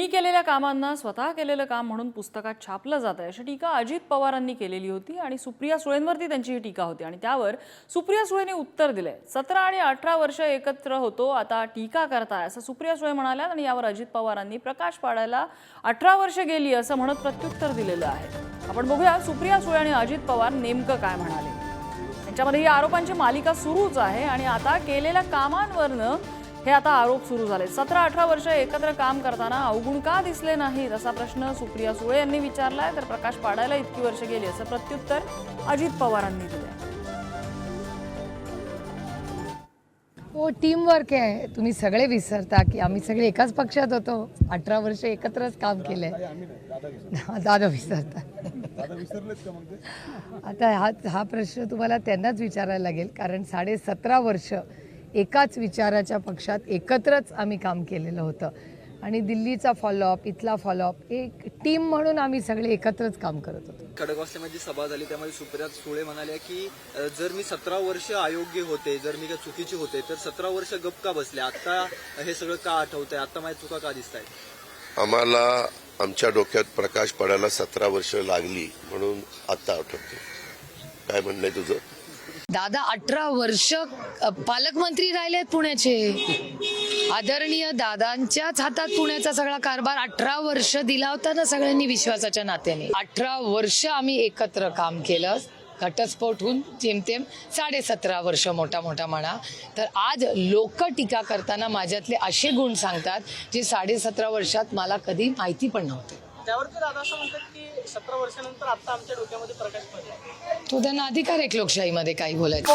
मी केलेल्या कामांना स्वतः केलेलं काम म्हणून पुस्तकात छापलं जात आहे. अशी टीका अजित पवारांनी केलेली होती आणि सुप्रिया सुळेंवरती त्यांची ही टीका होती. आणि त्यावर सुप्रिया सुळेंनी उत्तर दिलंय. सतरा आणि अठरा वर्ष एकत्र होतो आता टीका करताय असं सुप्रिया सुळे म्हणाल्या आणि यावर अजित पवारांनी प्रकाश पाडायला अठरा वर्ष गेली असं म्हणत प्रत्युत्तर दिलेलं आहे. आपण बघूया सुप्रिया सुळे आणि अजित पवार नेमकं काय म्हणाले. त्यांच्यामध्ये ही आरोपांची मालिका सुरूच आहे आणि आता केलेल्या कामांवरनं हे आता आरोप सुरू झाले सतरा अठरा वर्ष एकत्र काम करताना अवगुण का दिसले नाहीत असा प्रश्न सुप्रिया सुळे यांनी विचारलाय. तर प्रकाश पाडायला इतकी वर्ष गेली असं प्रत्युत्तर अजित पवारांनी दिलंय. हो टीम वर्क आहे. तुम्ही सगळे विसरता की आम्ही सगळे एकाच पक्षात होतो. अठरा वर्ष एकत्रच काम केलंय. दादा विसरता. आता हा हा प्रश्न तुम्हाला त्यांनाच विचारायला लागेल. कारण साडे सतरा वर्ष एकाच विचाराच्या पक्षात एकत्रच आम्ही काम केलेलं होतं. आणि दिल्लीचा फॉलोअप इथला फॉलोअप एक टीम म्हणून आम्ही सगळे एकत्रच काम करत होतो. खडकवासल्यामध्ये सभा झाली. त्यामध्ये सुप्रिया सुळे म्हणाल्या की जर मी सतरा वर्ष अयोग्य होते जर मी काय चुकीचे होते तर सतरा वर्ष गप का बसले? आता हे सगळं का आठवतंय? आता माझ्या चुका का दिसत आहेत आम्हाला आमच्या डोक्यात प्रकाश पडायला सतरा वर्ष लागली म्हणून आता आठवतो काय म्हणणं आहे तुझं? दादा अठरा वर्ष पालकमंत्री राहिले आहेत पुण्याचे. आदरणीय दादांच्याच हातात पुण्याचा सगळा कारभार अठरा वर्ष दिला होता ना सगळ्यांनी विश्वासाच्या नात्याने. अठरा वर्ष आम्ही एकत्र काम केलं घटस्फोट जेमतेम साडे सतरा वर्ष मोठा मोठा म्हणा. तर आज लोक टीका करताना माझ्यातले असे गुण सांगतात जे साडे सतरा वर्षात मला कधी माहिती पण नव्हते. त्यावरती दादा असं म्हणतात की सतरा वर्षानंतर आता आमच्या डोक्यामध्ये प्रकाश पडला. तो त्यांना अधिकार आहे लोकशाहीमध्ये काही बोलायचं.